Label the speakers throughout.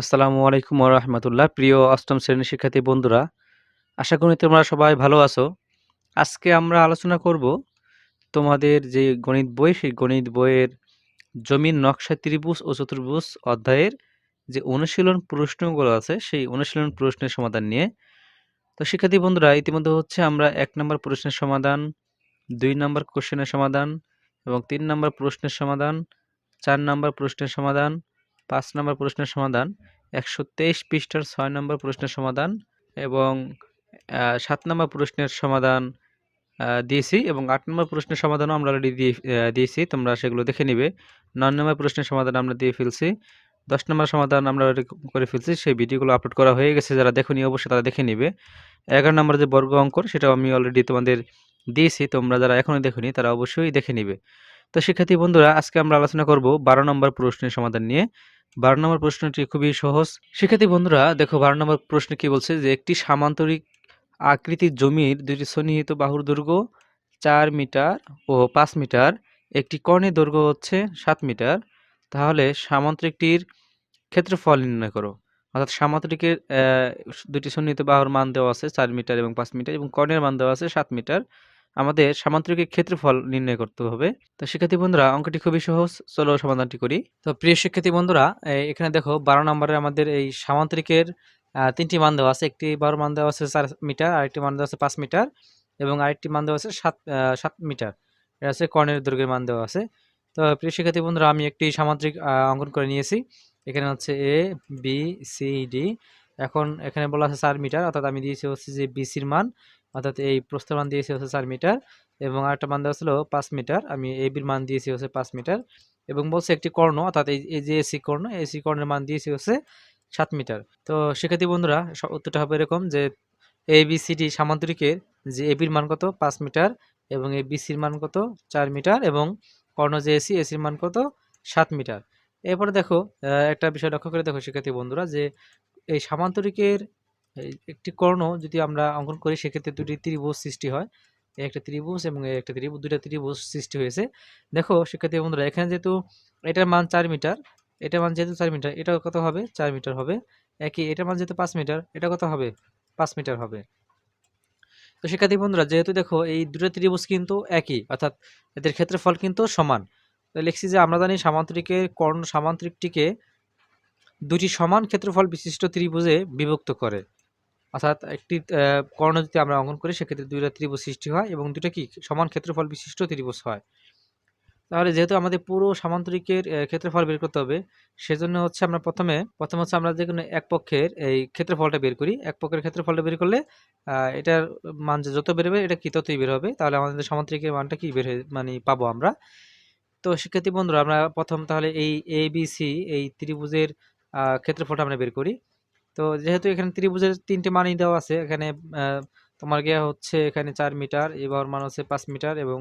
Speaker 1: আসসালামু আলাইকুম রহমতুল্লাহ। প্রিয় অষ্টম শ্রেণির শিক্ষার্থী বন্ধুরা, আশা করি তোমরা সবাই ভালো আছো। আজকে আমরা আলোচনা করব তোমাদের যে গণিত বই, সেই গণিত বইয়ের জমির নকশা ত্রিভুজ ও চতুর্ভুজ অধ্যায়ের যে অনুশীলন প্রশ্নগুলো আছে, সেই অনুশীলন প্রশ্নের সমাধান নিয়ে। তো শিক্ষার্থী বন্ধুরা, ইতিমধ্যে হচ্ছে আমরা এক নম্বর প্রশ্নের সমাধান, দুই নম্বর কোশ্চেনের সমাধান এবং তিন নম্বর প্রশ্নের সমাধান, চার নম্বর প্রশ্নের সমাধান পাঁচ নম্বর প্রশ্নের সমাধান, একশো তেইশ পৃষ্ঠার ছয় নম্বর প্রশ্নের সমাধান এবং সাত নম্বর প্রশ্নের সমাধান দিয়েছি এবং আট নম্বর প্রশ্নের সমাধানও আমরা অলরেডি দিয়ে দিয়েছি, তোমরা সেগুলো দেখে নিবে। নয় নম্বর প্রশ্নের সমাধান আমরা দিয়ে ফেলছি। দশ নম্বর সমাধান আমরা করে ফেলছি, সেই ভিডিওগুলো আপলোড করা হয়ে গেছে, যারা দেখুনি অবশ্যই তারা দেখে নিবে। এগারো নম্বর যে বর্গ অঙ্কর, সেটাও আমি অলরেডি তোমাদের দিয়েছি, তোমরা যারা এখনও দেখুনি তারা অবশ্যই দেখে নিবে। তো শিক্ষার্থী বন্ধুরা, আজকে আমরা আলোচনা করব বারো নম্বর প্রশ্নের সমাধান নিয়ে। বারো নম্বর প্রশ্নটি খুবই সহজ। শিক্ষার্থী বন্ধুরা, দেখো বারো নম্বর প্রশ্ন কি বলছে যে, একটি সামান্তরিক আকৃতির জমির দুটি সন্নিহিত বাহুর দৈর্ঘ্য চার মিটার ও পাঁচ মিটার। একটি কর্ণের দৈর্ঘ্য হচ্ছে সাত মিটার। তাহলে সামান্তরিকটির ক্ষেত্রফল নির্ণয় করো। অর্থাৎ সামান্তরিকের দুটি সন্নিহিত বাহুর মান দেওয়া আছে চার মিটার এবং পাঁচ মিটার এবং কর্ণের মান দেওয়া আছে সাত মিটার। আমাদের সামান্তরিকের ক্ষেত্রফল নির্ণয় করতে হবে। তো শিক্ষার্থী বন্ধুরা, অঙ্কটি খুবই সহজ, চলো সমাধানটি করি। তো প্রিয় শিক্ষার্থী বন্ধুরা এখানে দেখো বারো নম্বরে আমাদের এই সামান্তরিকের তিনটি মান দেওয়া আছে। একটি বারো মান দেওয়া আছে চার মিটার, আরেকটি মান দেওয়া আছে পাঁচ মিটার এবং আরেকটি মান দেওয়া আছে সাত সাত মিটার। এটা আছে কর্ণের দৈর্ঘ্যের মান দেওয়া আছে। তো প্রিয় শিক্ষার্থী বন্ধুরা, আমি একটি সামান্তরিক অঙ্কন করে নিয়েছি। এখানে হচ্ছে এ, বি, সি, ডি। এখন এখানে বলা আছে চার মিটার, অর্থাৎ আমি দিয়েছি হচ্ছে যে বিসির মান। অর্থাৎ এই প্রস্থের মান দিয়েছি হচ্ছে চার মিটার এবং আরেকটা মান দেওয়া ছিল পাঁচ মিটার। আমি এ বির মান দিয়েছি হচ্ছে পাঁচ মিটার এবং বলছে একটি কর্ণ, অর্থাৎ এই যে এসি কর্ণ, এসি কর্ণের মান দিয়েছি হচ্ছে সাত মিটার। তো শিক্ষার্থী বন্ধুরা উত্তরটা হবে এরকম যে এ বি সি ডি সামান্তরিকের যে এ বির মান কত? পাঁচ মিটার এবং এ বিসির মান কত? চার মিটার এবং কর্ণ যে এসি এসির মান কত? সাত মিটার। এরপরে দেখো একটা বিষয় লক্ষ্য করে দেখো শিক্ষার্থী বন্ধুরা যে এই সামান্তরিকের একটি কর্ণ যদি আমরা অঙ্কন করি, সেক্ষেত্রে দুটি ত্রিভুজ সৃষ্টি হয়। একটা ত্রিভুজ এবং একটা ত্রিভুজ দুটা ত্রিভুজ সৃষ্টি হয়েছে। দেখো শিক্ষার্থী বন্ধুরা, এখানে যেহেতু এটার মান চার মিটার, এটার মান যেহেতু চার মিটার এটা কত হবে? চার মিটার হবে। একই, এটার মান যেহেতু পাঁচ মিটার, এটা কত হবে? পাঁচ মিটার হবে। তো শিক্ষার্থী বন্ধুরা, যেহেতু দেখো, এই দুটো ত্রিভুজ কিন্তু একই, অর্থাৎ এদের ক্ষেত্রফল কিন্তু সমান। লিখছি যে, আমরা জানি সামান্তরিকের কর্ণ সামান্তরিকটিকে দুটি সমান ক্ষেত্রফল বিশিষ্ট ত্রিভুজে বিভক্ত করে। অর্থাৎ একটি কর্ণ যদি আমরা অঙ্কন করি, সেক্ষেত্রে দুইটা ত্রিভুজ সৃষ্টি হয় এবং দুটো কি? সমান ক্ষেত্রফল বিশিষ্ট ত্রিভুজ হয়। তাহলে যেহেতু আমাদের পুরো সামান্তরিকের ক্ষেত্রফল বের করতে হবে, সেজন্য হচ্ছে আমরা প্রথমে, প্রথম হচ্ছে আমরা যে কোনো এক পক্ষের এই ক্ষেত্রফলটা বের করি। এক পক্ষের ক্ষেত্রফলটা বের করলে এটার মান যত বেরোবে, এটা কি ততই বের হবে। তাহলে আমাদের সামান্তরিকের মানটা কি বের হয়ে মানে পাবো আমরা। তো শিক্ষার্থী বন্ধুরা, আমরা প্রথম তাহলে এই এ বি সি এই ত্রিভুজের ক্ষেত্রফলটা আমরা বের করি। তো যেহেতু এখানে ত্রিভুজের তিনটে মানই দেওয়া আছে, এখানে তোমার গিয়া হচ্ছে এখানে চার মিটার, এবার মান হচ্ছে পাঁচ মিটার এবং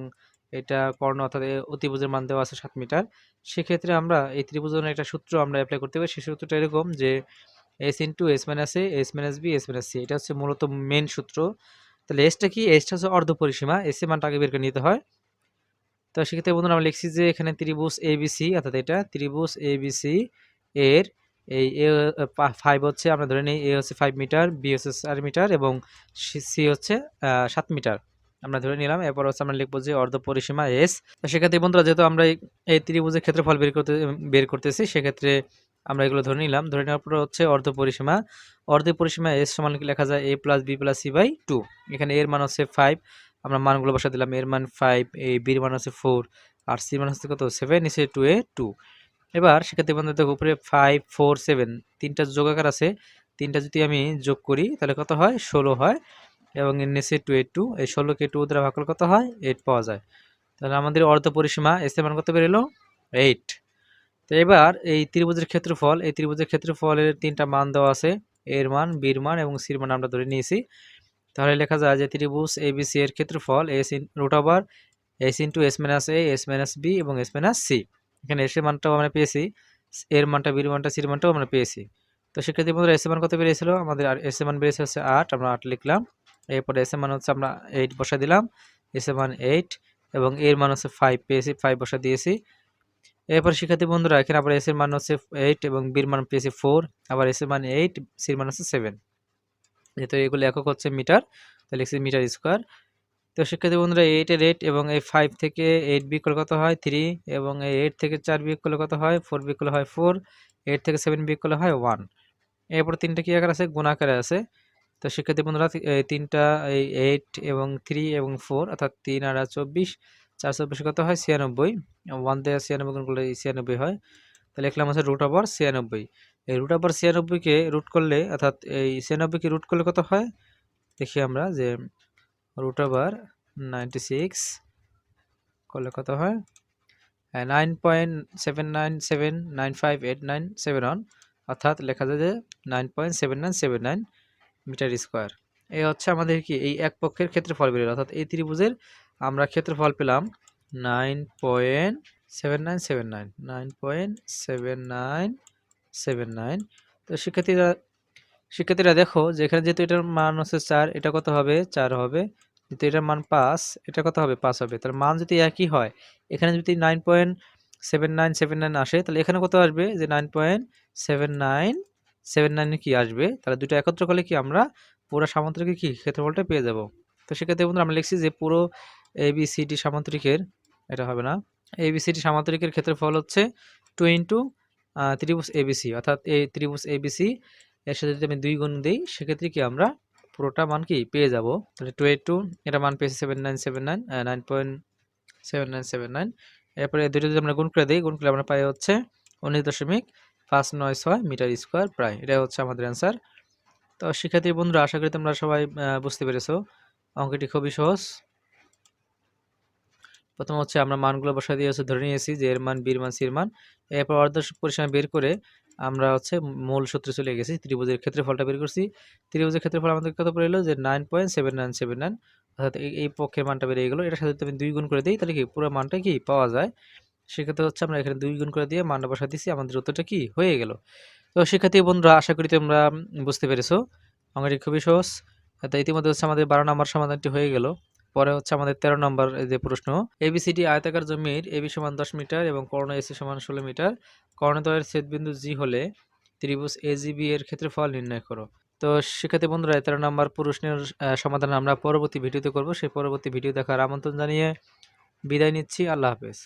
Speaker 1: এটা কর্ণ অর্থাৎ অতিভুজের মান দেওয়া আছে সাত মিটার। সেক্ষেত্রে আমরা এই ত্রিভুজের একটা সূত্র আমরা অ্যাপ্লাই করতে পারি, সেই সূত্রটা এরকম যে S into S minus A S minus B S minus C এটা হচ্ছে মূলত মেন সূত্র। তাহলে এসটা কি? এসটা হচ্ছে অর্ধ পরিসীমা এস মানটা আগে বের করে নিতে হয়। তো সেক্ষেত্রে বন্ধুরা আমরা লিখছি যে এখানে ত্রিভুজ এ বি সি অর্থাৎ এটা ত্রিভুজ এ বি সি এর এই এ ফাইভ হচ্ছে, আমরা ধরে নিই এ হচ্ছে ফাইভ মিটার বি হচ্ছে চার মিটার এবং সি হচ্ছে সাত মিটার আমরা ধরে নিলাম, এরপর হচ্ছে আমরা লিখব যে অর্ধ পরিসীমা এস তো সেক্ষেত্রে বন্ধুরা, যেহেতু আমরা এই- ত্রিভুজের ক্ষেত্রফল বের করতে, বের করতেছি, সেক্ষেত্রে আমরা এগুলো ধরে নিলাম। ধরে নেওয়ার পর হচ্ছে অর্ধ পরিসীমা। অর্ধ পরিসীমা এস সমান কি লেখা যায়? A plus B plus C by two এখানে এর মান হচ্ছে ফাইভ আমরা মানগুলো বসা দিলাম এর মান ফাইভ এ বির মান হচ্ছে ফোর আর সির মান হচ্ছে কত? সেভেন নিচে টু এ টু এবার সেক্ষেত্রে বন্ধু, দেখো উপরে ফাইভ ফোর সেভেন তিনটা যোগাকার আছে। তিনটা যদি আমি যোগ করি, তাহলে কত হয়? ষোলো হয়। এবং এর নিচে টু এইট টু এই ষোলোকে টু দ্বারা ভাগ করলে কত হয়? এইট পাওয়া যায়। তাহলে আমাদের অর্ধ পরিসীমা এস মান কত বেরোলো এইট তো এবার এই ত্রিভুজের ক্ষেত্রফল, এই ত্রিভুজের ক্ষেত্রফলের তিনটা মান দেওয়া আছে। এর মান বির মান এবং সির মান আমরা ধরে নিয়েছি। তাহলে লেখা যায় যে ত্রিভুজ এবিসি এর ক্ষেত্রফল S in root over S into S minus A S minus B এবং এস মাইনাস সি এখানে এস এর মানটাও আমরা পেয়েছি এর মানটা বির মানটা সির মানটাও আমরা পেয়েছি। তো সেক্ষেত্রে বন্ধুরা এস মান কত বেরিয়েছিল? আমাদের আর এস মান বেরিয়েছে হচ্ছে আট, আমরা আট লিখলাম। এরপরে এস মান হচ্ছে আমরা এইট বসা দিলাম। এস মান এইট এবং এর মান হচ্ছে ফাইভ পেয়েছি ফাইভ বসা দিয়েছি। এরপর শিক্ষার্থী বন্ধুরা, এখানে আবার এস এর মান হচ্ছে এইট এবং বির মান পেয়েছে ফোর আবার এস এর মান এইট সির মান হচ্ছে সেভেন যেহেতু এগুলো একক হচ্ছে মিটার, তাহলে লিখছি মিটার স্কোয়ার তো শিক্ষার্থী বন্ধুরা এইটের এইট এবং এই ফাইভ থেকে এইট বিয়োগ করলে কত হয়? থ্রি এবং এই এইট থেকে চার বিয়োগ করলে কত হয়? ফোর বিয়োগ করলে হয় ফোর এইট থেকে সেভেন বিয়োগ করলে হয় ওয়ান এরপর তিনটা কি আকার আছে? গুণ আকারে আছে। তো শিক্ষার্থী বন্ধুরা, এই তিনটা, এই এইট এবং থ্রি এবং ফোর অর্থাৎ তিন আর চব্বিশ, চার চব্বিশ কত হয়? ছিয়ানব্বই। ওয়ান দিয়ে ছিয়ানব্বই গুণ করলে ছিয়ানব্বই হয়। তাহলে লিখলাম আছে রুট ওভার ছিয়ানব্বই। এই রুট ওভার ছিয়ানব্বইকে রুট করলে, অর্থাৎ এই ছিয়ানব্বইকে রুট করলে কত হয়? দেখি আমরা যে রুট ওভার নাইনটি সিক্স করলে কত হয়? Nine point seven nine seven nine five eight nine seven one অর্থাৎ লেখা যায় যে nine point seven nine seven nine metre square এই হচ্ছে আমাদের কি, এই এক পক্ষের ক্ষেত্রফল বেরোল অর্থাৎ এই ত্রিভুজের আমরা ক্ষেত্রফল পেলাম nine point seven nine seven nine nine point seven nine seven nine তো শিক্ষার্থীরা শিক্ষার্থীরা দেখো যে এখানে যেহেতু এটার মান হচ্ছে চার, এটা কত হবে? চার হবে। যেহেতু এটার মান পাঁচ, এটা কত হবে? পাঁচ হবে। তাহলে মান যদি একই হয়, এখানে যদি nine point seven nine seven nine আসে, তাহলে এখানে কত আসবে? যে nine point seven nine seven নাইনে কী আসবে? তাহলে দুটো একত্র করলে কি আমরা পুরো সামান্তরিকের কি ক্ষেত্রফলটা পেয়ে যাব? তো সেক্ষেত্রে বন্ধুরা আমরা লিখছি যে পুরো এবিসিডি সামান্তরিকের, এটা হবে না এবিসিডি সামান্তরিকের ক্ষেত্রফল হচ্ছে টু ইন্টু ত্রিভুজ এবিসি অর্থাৎ এই ত্রিভুজ এবিসি এর সাথে যদি আমি দুই গুণ দিই, সেক্ষেত্রে কি আমরা পুরোটা মান কি? পেয়ে যাব। তাহলে টু এইট টু এটা মান পেয়েছে seven nine seven nine nine point seven nine seven nine এরপরে দুটো যদি আমরা গুণ করে দিই, গুণ করে আমরা পাই হচ্ছে উনিশ দশমিক পাঁচ নয় ছয় মিটার স্কোয়ার প্রায়। এটা হচ্ছে আমাদের অ্যান্সার তো শিক্ষার্থী বন্ধুরা, আশা করি তোমরা সবাই বুঝতে পেরেছ। অঙ্কটি খুবই সহজ। প্রথম হচ্ছে আমরা মানগুলো বসা দিয়ে হচ্ছে ধরে নিয়েছি যে এর মান বীর মান সির মান। এরপর অর্ধ পরিসীমা বের করে আমরা হচ্ছে মূল সূত্রে চলে গেছি, ত্রিভুজের ক্ষেত্রফলটা বের করছি। ত্রিভুজের ক্ষেত্রফল আমাদের কত পড়ে এলো? যে nine point seven nine seven nine অর্থাৎ এই পক্ষের মানটা বেরিয়ে গেলো। এটার সাথে আমি দুই গুণ করে দিই, তাহলে কি পুরো মানটা কি পাওয়া যায়? সেক্ষেত্রে হচ্ছে আমরা এখানে দুই গুণ করে দিয়ে মানটা বসা দিচ্ছি আমাদের উত্তরটা কি হয়ে গেল। তো শিক্ষার্থী বন্ধুরা, আশা করি তোমরা বুঝতে পেরেছ। অঙ্কটি খুবই সহজ। ইতিমধ্যে হচ্ছে আমাদের বারো নম্বর সমাধানটি হয়ে গেল। পরে হচ্ছে আমাদের তেরো নম্বর যে প্রশ্ন এবিসিডি আয়তাকার জমির এবি সমান দশ মিটার এবং কর্ণ এসি সমান ষোলো মিটার। কর্ণদ্বয়ের ছেদবিন্দু জি হলে ত্রিভুজ এজিবি এর ক্ষেত্রে ফল নির্ণয় করো। তো শিক্ষার্থী বন্ধুরা তেরো নম্বর প্রশ্নের সমাধান আমরা পরবর্তী ভিডিওতে করব। সেই পরবর্তী ভিডিও দেখার আমন্ত্রণ জানিয়ে বিদায় নিচ্ছি। আল্লাহ হাফেজ।